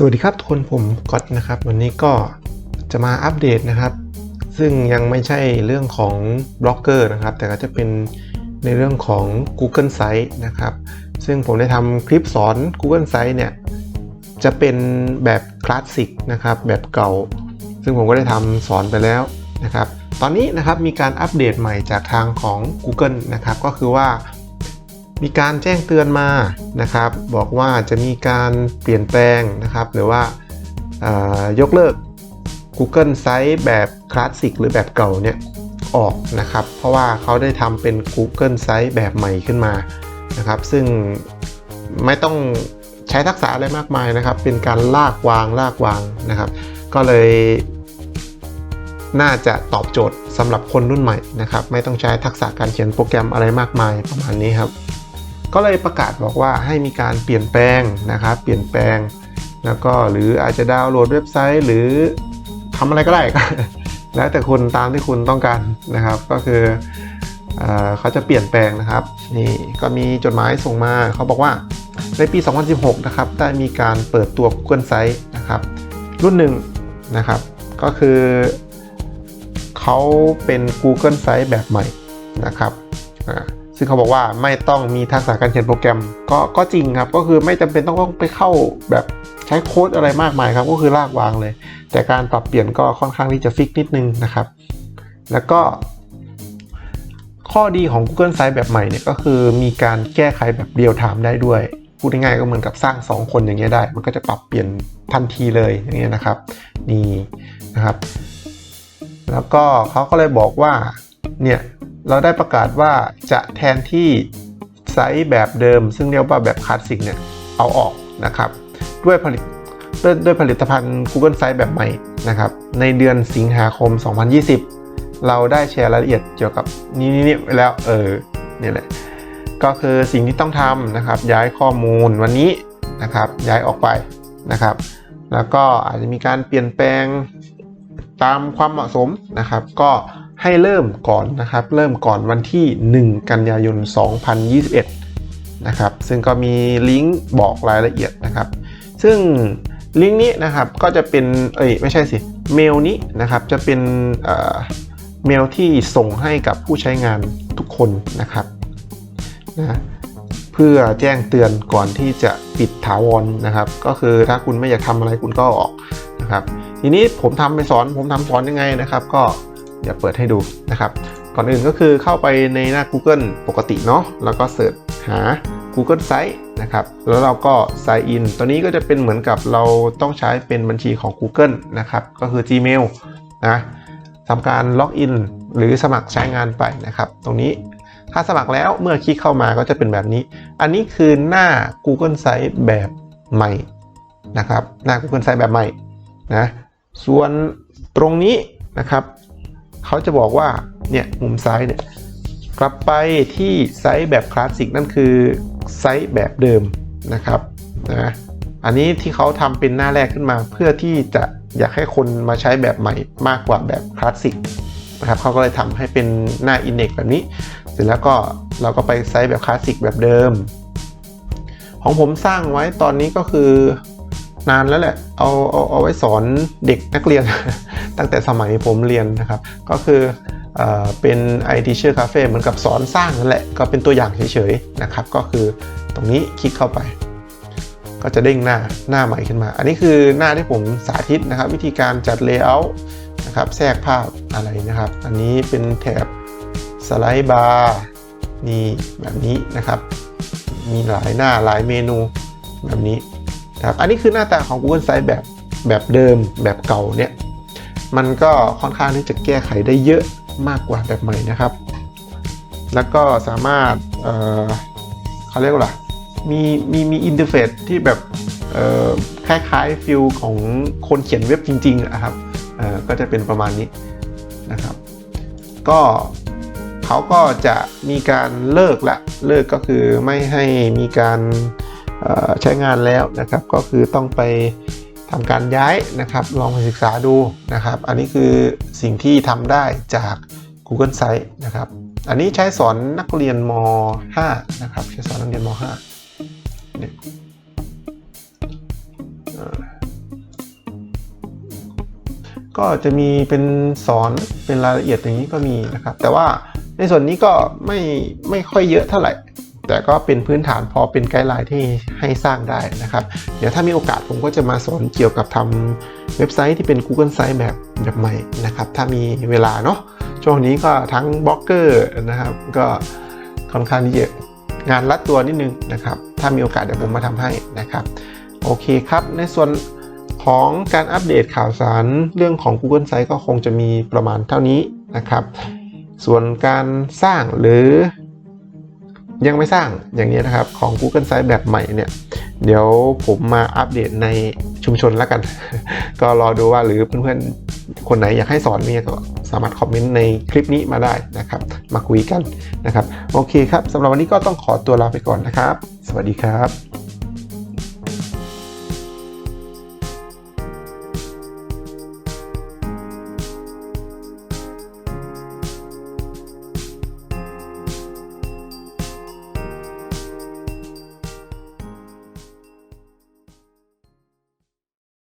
สวัสดีครับทุกคนผมก๊อตนะครับ วันนี้ก็จะมาอัปเดตนะครับ ซึ่งยังไม่ใช่เรื่องของบล็อกเกอร์นะครับ แต่ก็จะเป็นในเรื่องของ Google Site นะครับ ซึ่งผมได้ทำคลิปสอน Google Site เนี่ย จะเป็นแบบคลาสสิกนะครับ แบบเก่า ซึ่งผมก็ได้ทำสอนไปแล้วนะครับ ตอนนี้นะครับมีการอัปเดตใหม่จากทางของ Google นะครับ ก็คือว่า มีการแจ้งเตือนมานะครับ บอกว่าจะมีการเปลี่ยนแปลงนะครับ หรือว่ายกเลิก Google Site แบบคลาสสิกหรือแบบเก่าเนี่ยออกนะครับ เพราะว่าเขาได้ทำเป็น Google Site แบบใหม่ขึ้นมานะครับ ซึ่งไม่ต้องใช้ทักษะอะไรมากมายนะครับ เป็นการลากวางลากวางนะครับ ก็เลยน่าจะตอบโจทย์สำหรับคนรุ่นใหม่นะครับ ไม่ต้องใช้ทักษะการเขียนโปรแกรมอะไรมากมายประมาณนี้ครับ ก็เลยประกาศบอกว่าให้มีการเปลี่ยนแปลงนะครับ เปลี่ยนแปลง แล้วก็หรืออาจจะดาวน์โหลดเว็บไซต์ หรือทำอะไรก็ได้ แล้วแต่คุณตามที่คุณต้องการนะครับ ก็คือเอเขาจะเปลี่ยนแปลงนะครับ นี่ก็มีจดหมายส่งมาเขาบอกว่าในปี 2016 นะครับ ได้มีการเปิดตัว Google Site นะครับ รุ่นหนึ่งนะครับ ก็คือเขาเป็น Google Site แบบใหม่นะครับ ซึ่งเขาบอกว่าไม่ต้องมีทักษะการเขียนโปรแกรมก็ก็จริงครับ ก็คือไม่จำเป็นต้องต้องไปเข้าแบบใช้โค้ดอะไรมากมายครับ ก็คือลากวางเลย แต่การปรับเปลี่ยนก็ค่อนข้างที่จะฟิกนิดนึงนะครับ แล้วก็ ข้อดีของ Google Site แบบใหม่เนี่ยก็คือมีการแก้ไขแบบเรียลไทม์ได้ด้วยพูดง่ายๆก็เหมือนกับสร้าง 2 คนอย่างเงี้ยได้ มันก็จะปรับเปลี่ยนทันทีเลยอย่างเงี้ยนะครับ นี่นะครับ แล้วก็เขาก็เลยบอกว่าเนี่ย เราได้ประกาศว่าจะแทนที่ไซต์แบบเดิม ซึ่งเรียกว่าแบบคลาสสิกเนี่ยเอาออกนะครับด้วยผลิตด้วยด้วยผลิตภัณฑ์ Google Site แบบใหม่นะครับในเดือนสิงหาคม 2020 เราได้แชร์รายละเอียดเกี่ยวกับนี่นี่ไปแล้วเออนี่แหละก็คือสิ่งที่ต้องทำนะครับ ย้ายข้อมูลวันนี้นะครับย้ายออกไปนะครับ แล้วก็อาจจะมีการเปลี่ยนแปลงตามความเหมาะสมนะครับ ก็ ให้เริ่มก่อนนะครับ เริ่มก่อนวันที่ 1 กันยายน 2021 นะครับ ซึ่งก็มีลิงก์บอกรายละเอียดนะครับ ซึ่งลิงก์นี้นะครับก็จะเป็น เอ้ยไม่ใช่สิ เมลนี้นะครับจะเป็นเอ่อเมลที่ส่งให้กับผู้ใช้งานทุกคนนะครับนะเพื่อแจ้งเตือนก่อนที่จะปิดถาวรนะครับ ก็คือถ้าคุณไม่อยากทำอะไรคุณก็ออกนะครับ ทีนี้ผมทำไปสอนผมทำสอนยังไงนะครับ ก็ ดี๋ยวเปิดให้ดูนะครับ ก่อนอื่นก็คือเข้าไปในหน้า Google ปกติเนาะแล้วก็เสิร์ชหา Google Site นะครับ แล้วเราก็ sign in ตัวนี้ก็จะเป็นเหมือนกับเราต้องใช้เป็นบัญชีของ Google นะครับ ก็คือ Gmail นะทำการล็อกอินหรือสมัครใช้งานไปนะครับ ตรงนี้ถ้าสมัครแล้วเมื่อคลิกเข้ามาก็จะเป็นแบบนี้ อันนี้คือหน้า Google Site แบบใหม่นะครับ หน้า Google Site แบบใหม่นะ ส่วนตรงนี้นะครับ เขาจะบอกว่าเนี่ยมุมซ้ายเนี่ยกลับไปที่ไซส์แบบคลาสสิกนั่นคือไซส์แบบเดิมนะครับนะอันนี้ที่เขาทำเป็นหน้าแรกขึ้นมา เพื่อที่จะอยากให้คนมาใช้แบบใหม่มากกว่าแบบคลาสสิกนะครับเขาก็เลยทำให้เป็นหน้าอินเด็กแบบนี้ เสร็จแล้วก็เราก็ไปไซส์แบบคลาสสิกแบบเดิม ของผมสร้างไว้ตอนนี้ก็คือนานแล้วแหละ เอาเอาเอาไว้สอนเด็กนักเรียน ตั้งแต่สมัยผมเรียนนะครับ ก็คือเป็น i Teacher Cafe เหมือนกับสอนสร้างนั่นแหละ ก็เป็นตัวอย่างเฉยๆนะครับ ก็คือตรงนี้คลิกเข้าไป ก็จะเด้งหน้าหน้าใหม่ขึ้นมา อันนี้คือหน้าที่ผมสาธิตนะครับ วิธีการจัด Layout นะครับแทรกภาพอะไรนะครับ อันนี้เป็นแถบสไลด์บาร์นี่แบบนี้นะครับ มีหลายหน้าหลายเมนูแบบนี้นะครับอันนี้คือหน้าตาของ Google Site แบบแบบเดิมแบบเก่าเนี่ย มันก็ค่อนข้างที่จะแก้ไขได้เยอะมากกว่าแบบใหม่นะครับ แล้วก็สามารถเเขาเรียกว่ามีมีมีอินเทอร์เฟซที่แบบคล้ายๆฟิลของคนเขียนเว็บจริงๆอะครับก็จะเป็นประมาณนี้นะครับ ก็เขาก็จะมีการเลิกละเลิกก็คือไม่ให้มีการใช้งานแล้วนะครับ ก็คือต้องไป ทำการย้ายนะครับ ลองไปศึกษาดูนะครับ อันนี้คือสิ่งที่ทำได้จาก Google Site นะครับ อันนี้ใช้สอนนักเรียนม .5 นะครับ ใช้สอนนักเรียนม .5 เนี่ยก็จะมีเป็นสอนเป็นรายละเอียดอย่างนี้ก็มีนะครับ แต่ว่าในส่วนนี้ก็ไม่ไม่ค่อยเยอะเท่าไหร่ แต่ก็เป็นพื้นฐานพอเป็นไกด์ไลน์ที่ให้สร้างได้นะครับ เดี๋ยวถ้ามีโอกาสผมก็จะมาสอนเกี่ยวกับทำเว็บไซต์ที่เป็น Google Site แบบแบบใหม่นะครับ ถ้ามีเวลาเนาะช่วงนี้ก็ทั้งบล็อกเกอร์นะครับ ก็ค่อนข้างที่จะงานรัดตัวนิดนึงนะครับ ถ้ามีโอกาสเดี๋ยวผมมาทำให้นะครับ โอเคครับ ในส่วนของการอัปเดตข่าวสารเรื่องของ Google Site ก็คงจะมีประมาณเท่านี้นะครับ ส่วนการสร้างหรือ ยังไม่สร้างอย่างนี้นะครับของ Google Site แบบใหม่เนี่ย เดี๋ยวผมมาอัปเดตในชุมชนแล้วกัน ก็รอดูว่าหรือเพื่อนๆ คนไหนอยากให้สอนเนี่ยก็สามารถคอมเมนต์ในคลิปนี้มาได้นะครับ มาคุยกันนะครับ โอเคครับสำหรับวันนี้ก็ต้องขอตัวลาไปก่อนนะครับ สวัสดีครับ